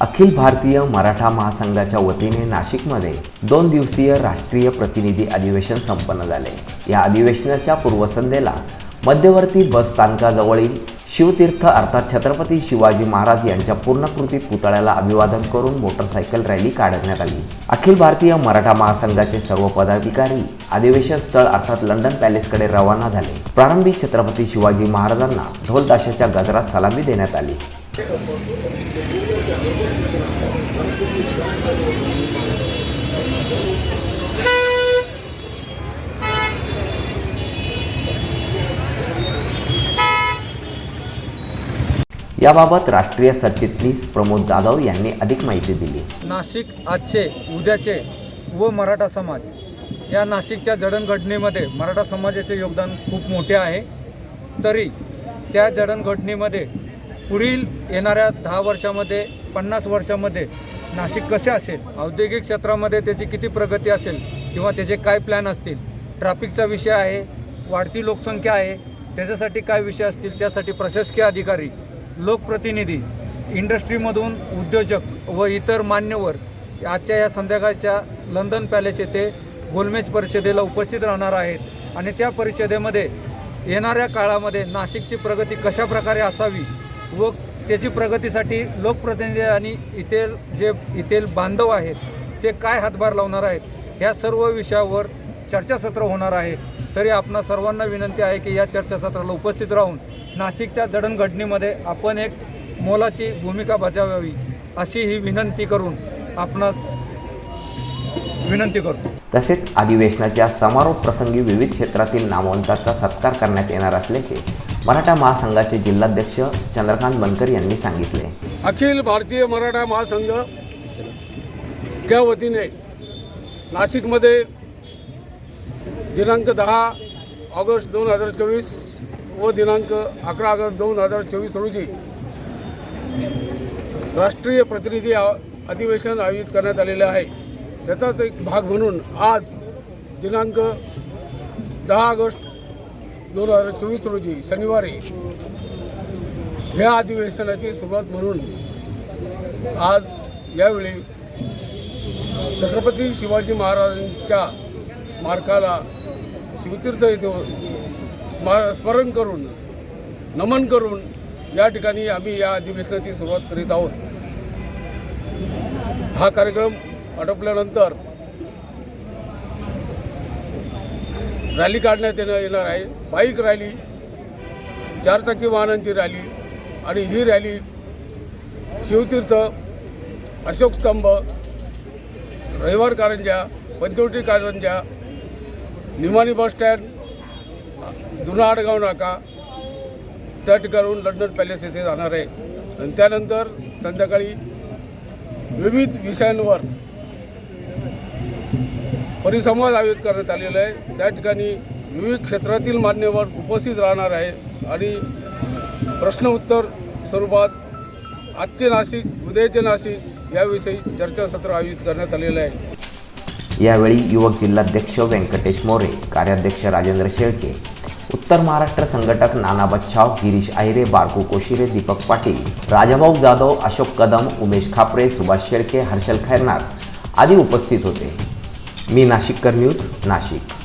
अखिल भारतीय मराठा महासंघाच्या वतीने नाशिकमध्ये दोन दिवसीय राष्ट्रीय प्रतिनिधी अधिवेशन संपन्न झाले. या अधिवेशनाच्या पूर्वसंध्येला मध्यवर्ती बस स्थानकाजवळील शिवतीर्थ अर्थात छत्रपती शिवाजी महाराज यांच्या पूर्णकृती पुतळ्याला अभिवादन करून मोटरसायकल रॅली काढण्यात आली. अखिल भारतीय मराठा महासंघाचे सर्व पदाधिकारी अधिवेशन स्थळ अर्थात लंडन पॅलेसकडे रवाना झाले. प्रारंभी छत्रपती शिवाजी महाराजांना ढोलताशाच्या गजरात सलामी देण्यात आली. याबाबत राष्ट्रीय सरचिटणीस प्रमोद जाधव यांनी अधिक माहिती दिली. नाशिक आजचे उद्याचे व मराठा समाज. या नाशिकच्या जडणघडणीमध्ये मराठा समाजाचे योगदान खूप मोठे आहे. तरी त्या जडणघडणीमध्ये पुढील येणाऱ्या दहा वर्षामध्ये पन्नास वर्षामध्ये नाशिक कसे असेल औद्योगिक क्षेत्रामध्ये त्याची किती प्रगती असेल किंवा त्याचे काय प्लॅन असतील ट्रॅफिकचा विषय आहे वाढती लोकसंख्या आहे त्याच्यासाठी काय विषय असतील त्यासाठी प्रशासकीय अधिकारी लोकप्रतिनिधी इंडस्ट्रीमधून उद्योजक व इतर मान्यवर आजच्या या संध्याकाळच्या लंडन पॅलेस येथे गोलमेज परिषदेला उपस्थित राहणार आहेत. आणि त्या परिषदेमध्ये येणाऱ्या काळामध्ये नाशिकची प्रगती कशा प्रकारे असावी व त्याची प्रगतीसाठी लोकप्रतिनिधी आणि इथे जे इथेल बांधव आहेत ते काय हातभार लावणार आहेत ह्या सर्व विषयावर चर्चासत्र होणार आहे. तरी आपणा सर्वांना विनंती आहे की या चर्चासत्राला उपस्थित राहून नाशिकच्या जडणघडणीमध्ये आपण एक मोलाची भूमिका बजावावी अशी ही विनंती करून आपणास विनंती करतो. तसेच अधिवेशनाच्या समारोप प्रसंगी विविध क्षेत्रातील नामवंतांचा सत्कार करण्यात येणार असल्याचे मराठा महासंघाचे जिल्हाध्यक्ष चंद्रकांत बनकर यांनी सांगितले. अखिल भारतीय मराठा महासंघ च्या वतीने नाशिकमध्ये दिनांक दहा ऑगस्ट दोन हजार चोवीस व दिनांक अकरा ऑगस्ट दोन हजार चोवीस रोजी राष्ट्रीय प्रतिनिधी आ- अधिवेशन आयोजित करण्यात आलेले आहे. त्याचाच एक भाग म्हणून आज दिनांक दहा ऑगस्ट दोन हजार चोवीस रोजी शनिवारी ह्या अधिवेशनाची सुरुवात म्हणून आज यावेळी छत्रपती शिवाजी महाराजांच्या स्मारकाला शिवतीर्थ येथे स्मार स्मरण करून नमन करून या ठिकाणी आम्ही या अधिवेशनाची सुरुवात करीत आहोत. हा कार्यक्रम आटोपल्यानंतर रॅली काढण्यात येणं येणार आहे. बाईक रॅली चारचाकी वाहनांची रॅली आणि ही रॅली शिवतीर्थ अशोक स्तंभ रविवार कारंजा पंचवटी कारंजा निमाणी बस स्टँड जुना आडगाव नाका त्या ठिकाणून लंडन पॅलेस येथे जाणार आहे. आणि त्यानंतर संध्याकाळी विविध विषयांवर परिसंवाद आयोजित करण्यात आलेला आहे. त्या ठिकाणी विविध क्षेत्रातील मान्यवर उपस्थित राहणार आहे आणि प्रश्न उत्तर स्वरूपात आजचे नाशिक उद्याचे नाशिक याविषयी चर्चासत्र आयोजित करण्यात आलेलं आहे. यावेळी युवक जिल्हाध्यक्ष व्यंकटेश मोरे कार्याध्यक्ष राजेंद्र शेळके उत्तर महाराष्ट्र संघटक नाना बच्छाव गिरीश आहिरे बारकू कोशिरे दीपक पाटील राजाभाऊ जाधव अशोक कदम उमेश खापरे सुभाष शेळके हर्षल खैरनार आदी उपस्थित होते. मी नाशिककर न्यूज नाशिक.